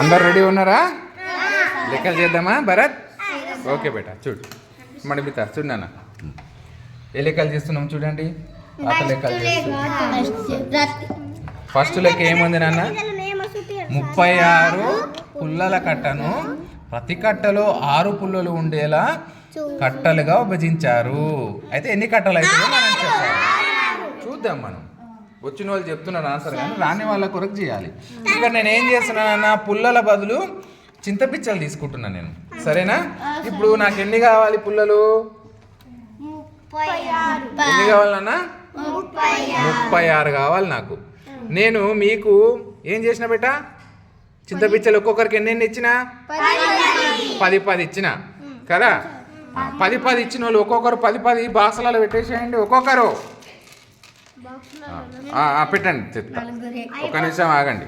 అందరు రెడీ ఉన్నారా? లెక్కలు చేద్దామా? భరత్? ఓకే బేటా చూడు. మడిపితా చూడు నాన్న. ఏ లెక్కలు చేస్తున్నాం చూడండి? పాత లెక్కలు చేస్తున్నాం. ఫస్ట్ లెక్క. ఏముంది నాన్న? ముప్పై ఆరు పుల్లల కట్టను. ప్రతి కట్టలో ఆరు పుల్లలు ఉండేలా కట్టలుగా విభజించారు. అయితే ఎన్ని కట్టలు చెప్పాలి. చూద్దాం మనం. వచ్చిన వాళ్ళు చెప్తున్నారు ఆన్సర్ కానీ రాని వాళ్ళ కొరకు చేయాలి. ఇక్కడ నేను ఏం చేస్తున్నానన్న పుల్లల బదులు చింతపిచ్చలు తీసుకుంటున్నాను నేను. సరేనా? ఇప్పుడు నాకు ఎన్ని కావాలి పుల్లలు? ఎన్ని కావాలన్నా? ముప్పై ఆరు. కావాలి నాకు. నేను మీకు ఏం చేసిన బేట చింతపిచ్చలు ఒక్కొక్కరికి ఎన్ని ఎన్ని ఇచ్చిన? పది పది ఇచ్చిన. కదా? పది పది ఇచ్చిన వాళ్ళు ఒక్కొక్కరు పది పది బాక్సులలో పెట్టేసేయండి ఒక్కొక్కరు. పెట్టండి చెప్తా. ఒక నిమిషం ఆగండి.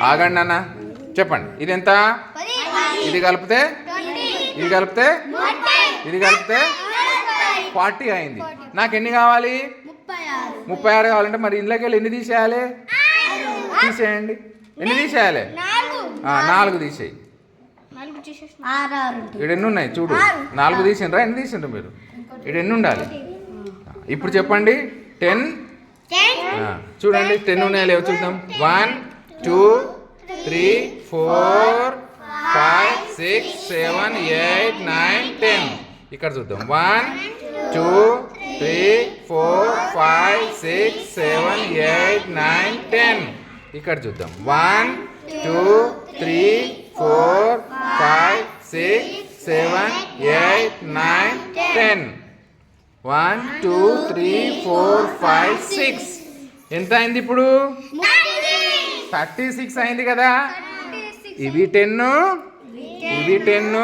ఆగండి అన్న చెప్పండి. ఇది ఎంత? ఇది కలిపితే? ఇది కలిపితే? ఇది కలిపితే? ఫార్టీ అయింది. నాకు ఎన్ని కావాలి? ముప్పై ఆరు. కావాలంటే మరి ఇంట్లోకి వెళ్ళి ఎన్ని తీసేయాలి? తీసేయండి. ఎన్ని తీసేయాలి? ఆ, నాలుగు తీసేయి. ఇక్కడ ఎన్ని ఉన్నాయి? చూడు. నాలుగు తీసిండ్రా ఎన్ని తీసిండ్రు మీరు? ఇక్కడ ఎన్ని ఉండాలి? ఇప్పుడు చెప్పండి. టెన్. చూడండి టెన్ ఉన్నాయా? లేవు చూద్దాం. One two three four five six seven eight nine ten ఇక్కడ చూద్దాం. One two three four five six seven eight nine ten ఇక్కడ చూద్దాం. One two three four five six seven eight nine ten one two three four five six. ఎంత అయింది ఇప్పుడు? Thirty six అయింది కదా. ఇవి టెన్ ఇవి టెన్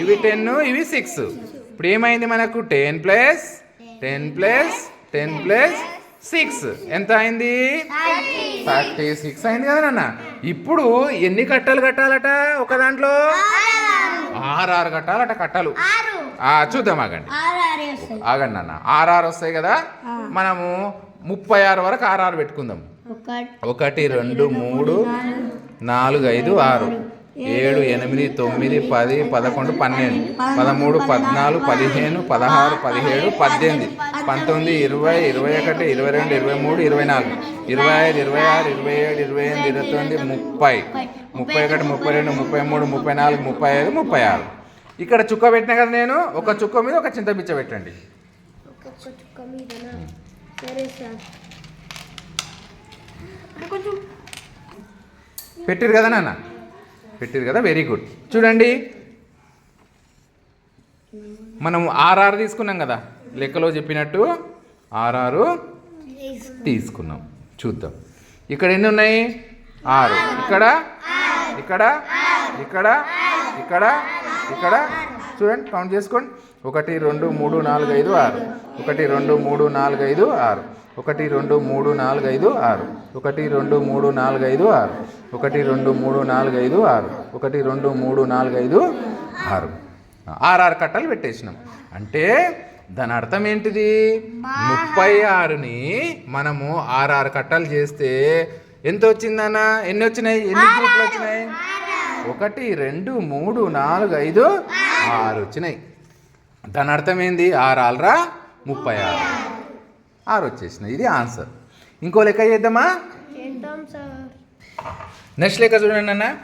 ఇవి టెన్ ఇవి సిక్స్. ఇప్పుడు ఏమైంది మనకు? Ten plus ten plus ten plus six. ఎంత అయింది? థర్టీ సిక్స్ అయింది కదా నాన్న. ఇప్పుడు ఎన్ని కట్టలు కట్టాలట ఒక దాంట్లో? ఆరు ఆరు కట్టాలట కట్టలు. చూద్దాం ఆగండి. ఆగండి నాన్న. ఆర్ఆర్ వస్తాయి కదా? మనము ముప్పై ఆరు వరకు ఆర్ఆర్ పెట్టుకుందాం. ఒకటి రెండు మూడు నాలుగు ఐదు ఆరు ఏడు ఎనిమిది తొమ్మిది పది పదకొండు పన్నెండు పదమూడు పద్నాలుగు పదిహేను పదహారు పదిహేడు పద్దెనిమిది పంతొమ్మిది ఇరవై ఇరవై ఒకటి ఇరవై రెండు ఇరవై మూడు ఇరవై నాలుగు ఇరవై ఐదు ఇరవై ఆరు ఇరవై ఏడు ఇరవై ఎనిమిది ఇరవై తొమ్మిది ముప్పై ముప్పై ఒకటి ముప్పై రెండు ముప్పై మూడు ముప్పై నాలుగు ముప్పై ఐదు ముప్పై ఆరు. ఇక్కడ చుక్క పెట్టినా కదా నేను ఒక చుక్క మీద ఒక చింత బిచ్చ పెట్టండి. పెట్టిరు కదా నాన్న? పెట్టిరు కదా వెరీ గుడ్ చూడండి. మనం ఆర్ఆర్ తీసుకున్నాం కదా లెక్కలో చెప్పినట్టు ఆర్ఆర్ తీసుకున్నాం. చూద్దాం. ఇక్కడ ఎన్ని ఉన్నాయి? ఆరు. ఇక్కడ? ఇక్కడ? ఇక్కడ? ఇక్కడ? ఇక్కడ చూడండి కౌంట్ చేసుకోండి. ఒకటి రెండు మూడు నాలుగు ఐదు ఆరు. ఒకటి రెండు మూడు నాలుగు ఐదు ఆరు. ఒకటి రెండు మూడు నాలుగు ఐదు ఆరు. ఒకటి రెండు మూడు నాలుగు ఐదు ఆరు. ఒకటి రెండు మూడు నాలుగు ఐదు ఆరు. ఒకటి రెండు మూడు నాలుగు ఐదు ఆరు. ఆర్ఆర్ కట్టలు పెట్టేసినాం. అంటే దాని అర్థం ఏంటిది? ముప్పై ఆరుని మనము ఆర్ఆర్ కట్టలు చేస్తే ఎంత వచ్చిందన్న ఎన్ని వచ్చినాయి? ఎన్ని గ్రూపులు వచ్చినాయి? ఒకటి రెండు మూడు నాలుగు ఐదు ఆరు వచ్చినాయి. దాని అర్థం ఏంది ఆరు ఆలరా ముప్పై ఆరు. ఆరు వచ్చేసినాయి. ఇది ఆన్సర్. ఇంకో లెక్క చేద్దామా? నెక్స్ట్ లెక్క చూడండి అన్న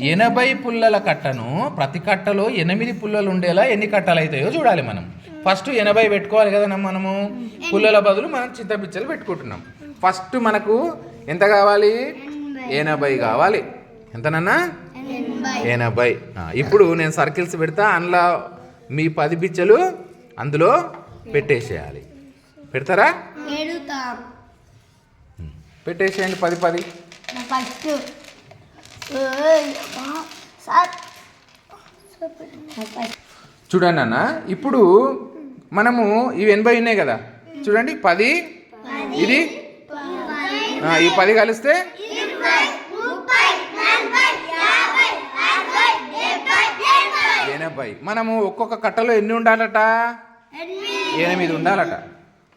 ఎనభై పుల్లల కట్టను ప్రతి కట్టలో ఎనిమిది పుల్లలు ఉండేలా ఎన్ని కట్టలు అవుతాయో చూడాలి మనం. ఫస్ట్ ఎనభై పెట్టుకోవాలి కదా మనము. పుల్లల బదులు మనం చింతపిచ్చలు పెట్టుకుంటున్నాం. ఫస్ట్ మనకు ఎంత కావాలి? ఎనభై. కావాలి. ఎంతనన్నా ఎనభై. ఇప్పుడు నేను సర్కిల్స్ పెడతా అందులో మీ పది పిచ్చలు అందులో పెట్టేసేయాలి. పెడతారా? పెట్టేసేయండి పది పది. ఫస్ట్. చూడండి అన్న ఇప్పుడు మనము ఇవి ఎనభై ఉన్నాయి కదా? చూడండి పది. ఇది? ఈ పది కలిస్తే ఎనభై మనము ఒక్కొక్క కట్టలో ఎన్ని ఉండాలట? ఎనిమిది. ఉండాలట.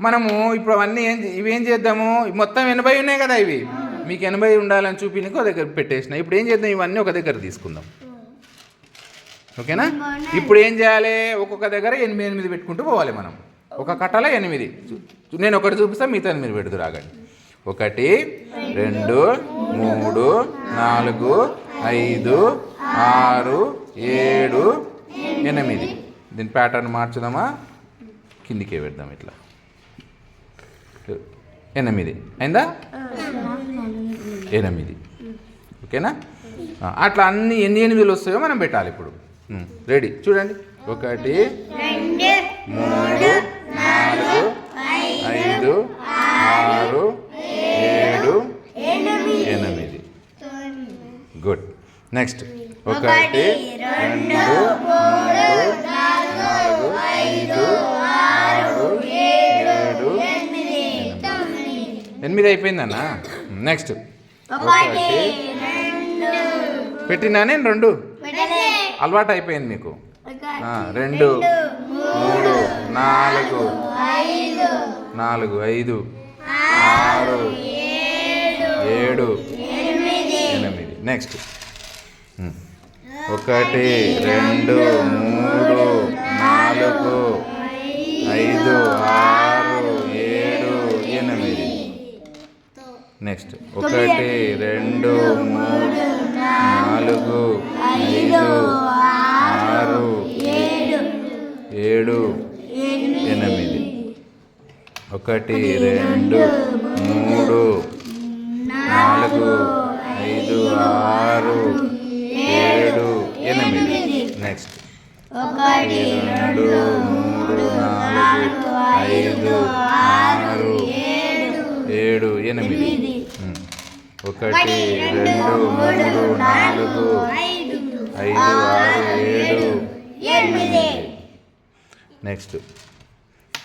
మనము ఇప్పుడు అవన్నీ ఏం ఇవి ఏం చేద్దాము? మొత్తం ఎనభై ఉన్నాయి కదా ఇవి. మీకు ఎనభై ఉండాలని చూపినకి ఒక దగ్గర పెట్టేసిన. ఇప్పుడు ఏం చేద్దాం? ఇవన్నీ ఒక దగ్గర తీసుకుందాం. ఓకేనా? ఇప్పుడు ఏం చేయాలి? ఒక్కొక్క దగ్గర ఎనిమిది ఎనిమిది పెట్టుకుంటూ పోవాలి మనం. ఒక కట్టల ఎనిమిది. చూ- నేను ఒకటి చూపిస్తాను మిగతా ఎనిమిది పెడుతూ రాగండి. ఒకటి రెండు మూడు నాలుగు ఐదు ఆరు ఏడు ఎనిమిది. దీని ప్యాటర్న్ మార్చుదామా? కిందికే పెడదాం ఇట్లా. ఎనిమిది. అయిందా? ఎనిమిది. ఓకేనా? అట్లా అన్ని ఎన్ని ఎనిమిదిలు వస్తాయో మనం పెట్టాలి ఇప్పుడు. రెడీ. చూడండి. ఒకటి మూడు నాలుగు ఐదు ఆరు ఏడు ఎనిమిది. గుడ్. నెక్స్ట్. ఒకటి రెండు ఎనిమిది అయిపోయిందన్నా నెక్స్ట్ ఒకటి పెట్టినా నేను రెండు? అలవాటు అయిపోయింది మీకు. ఆ, రెండు మూడు నాలుగు నాలుగు ఐదు ఆరు ఏడు ఎనిమిది. నెక్స్ట్. ఒకటి రెండు మూడు నాలుగు ఐదు ఆరు నెక్స్ట్ ఒకటి రెండు మూడు నాలుగు ఐదు ఆరు ఏడు ఎనిమిది ఒకటి రెండు మూడు నాలుగు ఐదు ఆరు ఏడు ఎనిమిది. నెక్స్ట్. ఒకటి రెండు మూడు నాలుగు ఐదు ఆరు ఏడు ఎనిమిది. ఒకటి రెండు మూడు నాలుగు ఐదు ఆరు ఏడు ఎనిమిది. నెక్స్ట్.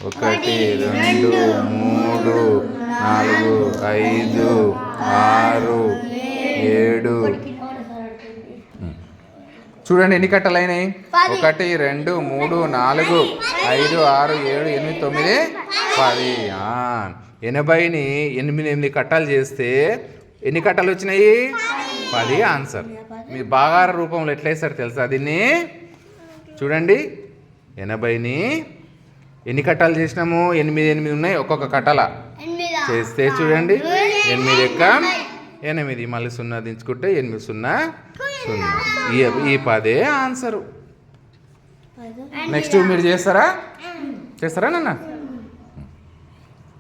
ఒకటి రెండు మూడు నాలుగు ఐదు ఆరు ఏడు. చూడండి ఎన్ని కట్టలు అయినాయి? ఒకటి రెండు మూడు నాలుగు ఐదు ఆరు ఏడు ఎనిమిది తొమ్మిది పది. ఎనభైని ఎనిమిది ఎనిమిది కట్టలు చేస్తే ఎన్ని కట్టలు వచ్చినాయి? పది ఆన్సర్. మీరు బాగార రూపంలో ఎట్లా వేస్తారు తెలుసా దీన్ని? చూడండి. ఎనభైని ఎన్ని కట్టాలు చేసినాము? ఎనిమిది ఎనిమిది ఉన్నాయి ఒక్కొక్క కట్టల. చేస్తే చూడండి. ఎనిమిది ఎక్క? ఎనిమిది. మళ్ళీ సున్నా దించుకుంటే ఎనిమిది సున్నా సున్నా. ఈ ఈ పదే ఆన్సరు. నెక్స్ట్ మీరు చేస్తారా? చేస్తారా నాన్న?